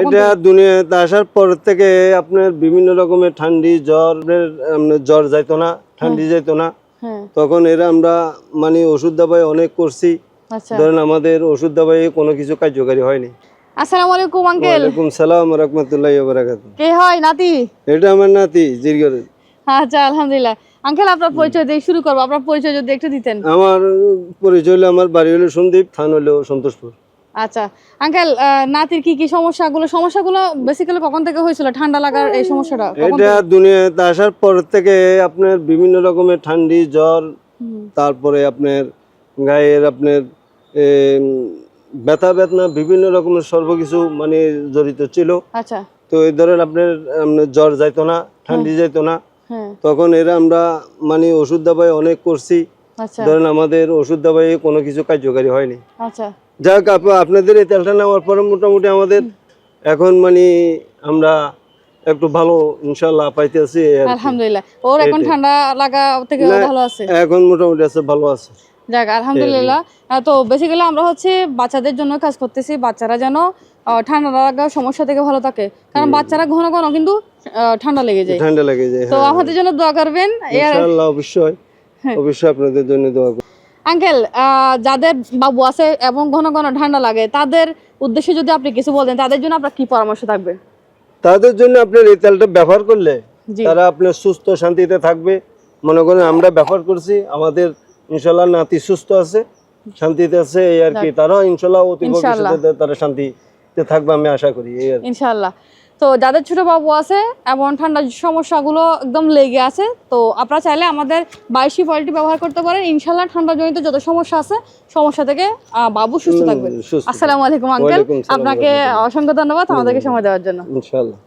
এটা দুনিয়াতে আসার পর থেকে আপনার বিভিন্ন রকমের ঠান্ডি জ্বর জ্বর যাইতো না ঠান্ডি যাইতো না। হ্যাঁ। তখন এরা আমরা মানে ওষুধ দাবাই অনেক করছি। আচ্ছা। ধরেন আমাদের ওষুধ দাবাই কোনো কিছু কার্যকারী হয়নি। আসসালামু আলাইকুম আঙ্কেল। ওয়ালাইকুম সালাম রহমতুল্লাহ বারাকাত কে হয় নাতি? এটা আমার নাতি জিরগর। আচ্ছা আলহামদুলিল্লাহ। আঙ্কেল আপনার পরিচয় দিয়ে শুরু করব। আপনার পরিচয় যদি একটু দিতেন। আমার পরিচয় হলো আমার বাড়ি হলো সন্দীপ থান হলো সন্তোষপুর। আচ্ছা। আঙ্কেল নাতির কি কি সমস্যাগুলো? সমস্যাগুলো বেসিক্যালি কখন থেকে হয়েছিল? ঠান্ডা লাগার এই সমস্যাটা? এটা দুনিয়াতে আসার পর থেকে আপনার বিভিন্ন রকমের ঠান্ডি জ্বর তারপরে আপনার গায়ের আপনার ব্যথা বেদনা বিভিন্ন রকমের সর্বকিছু মানে জড়িত ছিল। আচ্ছা। তো এই ধরেন আপনার জ্বর যাইতো না ঠান্ডি যাইতো না। হ্যাঁ। তখন এরা আমরা মানে ওষুধ দাবাই অনেক করছি। আচ্ছা। ধরেন আমাদের ওষুধ দাবাই কোনো কিছু কার্যকারী হয়নি। আচ্ছা। যাক আপ- আপনাদের এই তেলটা নেওয়ার পরে মোটামুটি আমাদের এখন মানে আমরা একটু ভালো ইনশাল্লাহ পাইতেছি আর কি। আলহামদুলিল্লাহ। ওর এখন ঠান্ডা লাগা থেকে ভালো আছে? এখন মোটামুটি আছে ভালো আছে। যাক আলহামদুলিল্লাহ। তো বেসিক্যালি আমরা হচ্ছে বাচ্চাদের জন্য কাজ করতেছি বাচ্চারা যেন ঠান্ডা লাগা সমস্যা থেকে ভালো থাকে। কারণ বাচ্চারা ঘন ঘন কিন্তু ঠান্ডা লেগে যায়। ঠান্ডা লেগে যায় তো হ্যাঁ। আমাদের জন্য দোয়া করবেন। ইনশাআল্লাহ অবশ্যই। হ্যাঁ। অবশ্যই আপনাদের জন্য দোয়া করব। আঙ্কেল যাদের বাবু আছে এবং ঘন ঘন ঠান্ডা লাগে তাদের উদ্দেশ্যে যদি আপনি কিছু বলেন তাদের জন্য আপনার কি পরামর্শ থাকবে? তাদের জন্য আপনার এই তেলটা ব্যবহার করলে তারা আপনার সুস্থ শান্তিতে থাকবে। মনে করেন আমরা ব্যবহার করছি আমাদের ইনশাল্লাহ নাতি সুস্থ আছে শান্তিতে আছে এই আর কি। তারাও ইনশাল্লাহ অতি ভবিষ্যতে তারা শান্তিতে থাকবে আমি আশা করি এই আর ইনশাল্লাহ। তো যাদের ছোটো বাবু আছে এবং ঠান্ডার সমস্যাগুলো একদম লেগে আছে তো আপনারা চাইলে আমাদের বাইশি পলিটি ব্যবহার করতে পারেন। ইনশাল্লাহ ঠান্ডা জনিত যত সমস্যা আছে সমস্যা থেকে বাবু সুস্থ থাকবে আসসালামু আলাইকুম আঙ্কেল। আপনাকে অসংখ্য ধন্যবাদ আমাদেরকে সময় দেওয়ার জন্য। ইনশাল্লাহ।